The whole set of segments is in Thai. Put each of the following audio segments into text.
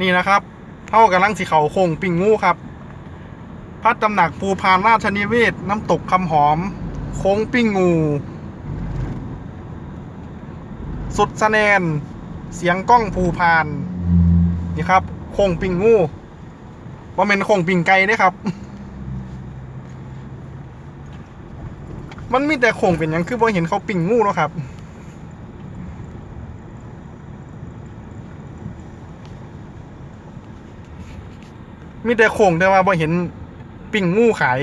นี่นะครับเท่ากับลังสีเขาโค้งปิ่งงูครับพัดตำหนักภูพานราชนิเวศ น้ำตกคำหอม โค้งปิ้งงู สุดสแนน เสียงกล้องภูพาน นี่ครับ โค้งปิ่งงูว่าเป็นโค้งปิ่งไก่เด้ครับ มันมีแต่โค้งเป็นยังคือบ่เห็นเขาปิ่งงูแล้วครับ มีแต่โค้งแต่ว่าบ่เห็นปิ่งงูขาย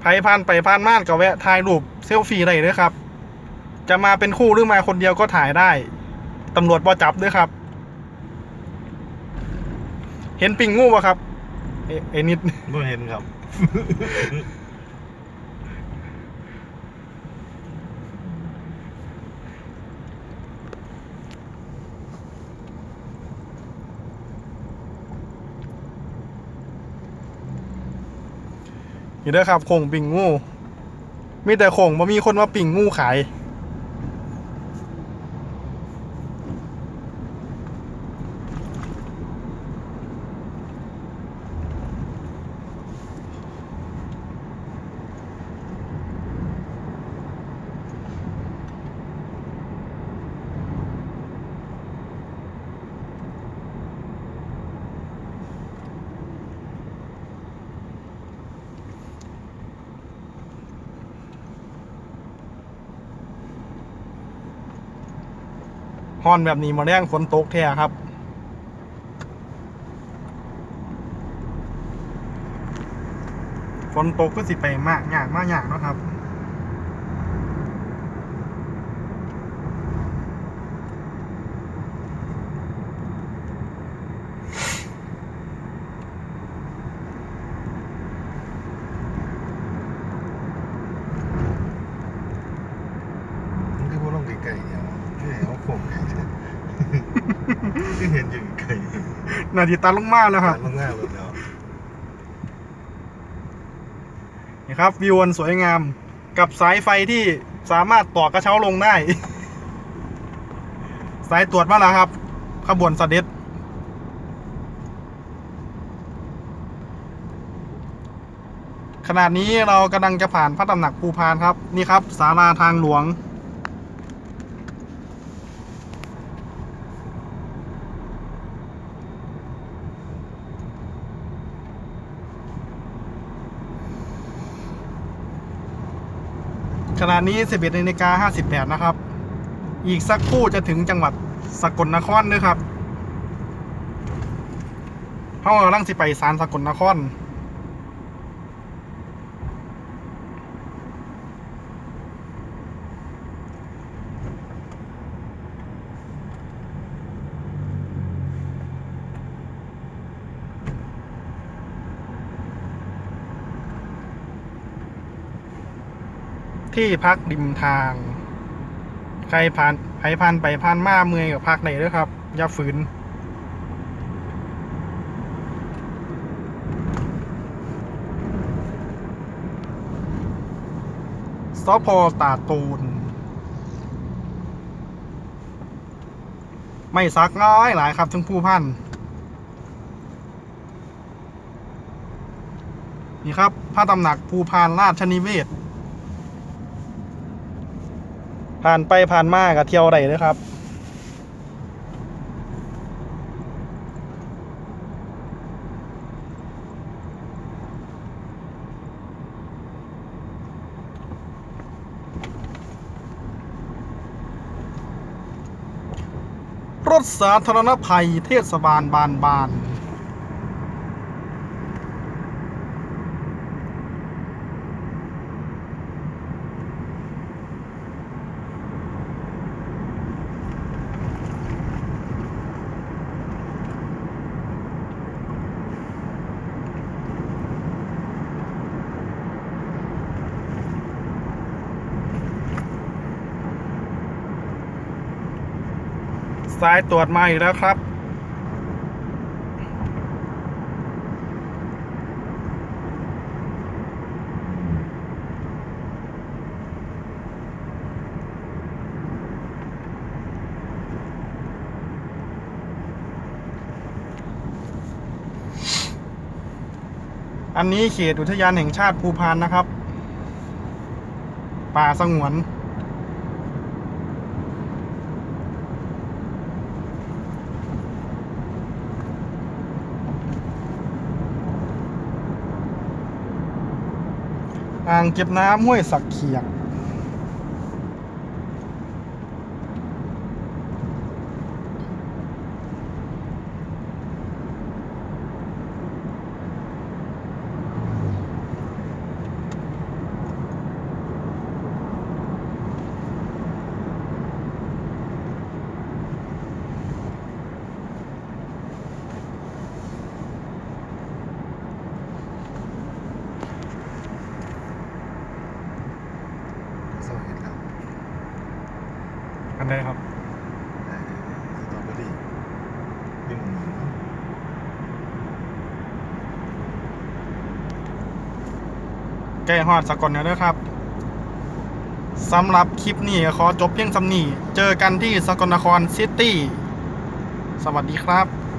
ไผผ่านไปผ่านม่านก็แวะถ่ายรูปเซลฟี่ได้เด้อครับ จะมาเป็นคู่หรือมาคนเดียวก็ถ่ายได้ ตำรวจบ่จับด้วยครับ เห็นปิ่งงูปะครับเอเอนิด บ่เห็นครับ นี่เด้อครับโข่งปิ่งงู มีแต่โข่งบ่มีคนมาปิ่งงูขาย ฮอนแบบนี้มาแรงฝนตกแท้ครับ ฝนตกก็สิไปมากยากมากยากนะครับ มันคือบ่ลงไกลๆเนี่ย คือเอาโค้งไกลใช่คือเห็นอยู่ไกลนาทีตันลงมาแล้วครับลงหน้าเลยเนาะนี่ครับวิวอันสวยงามกับสายไฟที่สามารถต่อกระเช้าลงได้ สายตรวจมาแล้วครับ ขบวนเสด็จขณะนี้เรากำลังจะผ่านพระตำหนักภูพานครับ นี่ครับศาลาทางหลวง ขณะนี้ 11นาฬิกา58 นะครับ อีกสักครู่จะถึงจังหวัดสกลนครด้วยครับเขากำลังสิไปสารสกลนคร ที่พักริมทาง ใครผ่านใครผ่านไปผ่านมาเมื่องกับพักไหนด้วยครับ อย่าฝืน สพตาตูน ไม่ซักน้อยหลายครับถึงผู้พันนี่ครับพระตำหนักภูพานราชนิเวศ ผ่านไปผ่านมากับเที่ยวได้เลยครับ รถสาธารณภัยเทศบาลบานบาน ซ้ายตรวจมาอีกแล้วครับ อันนี้เขตอุทยานแห่งชาติภูพานนะครับ ป่าสงวน อ่างเก็บน้ำห้วยสักเขียง เศร้าเห็นแล้ว อันใดครับไอ้สตรอเบอรี่นี่มันเหมือนแก้ฮอดสกลเนี่ยด้วยครับสำหรับคลิปนี้ก็ขอจบเพียงสำนีเจอกันที่สกลนครซิตี้ สวัสดีครับ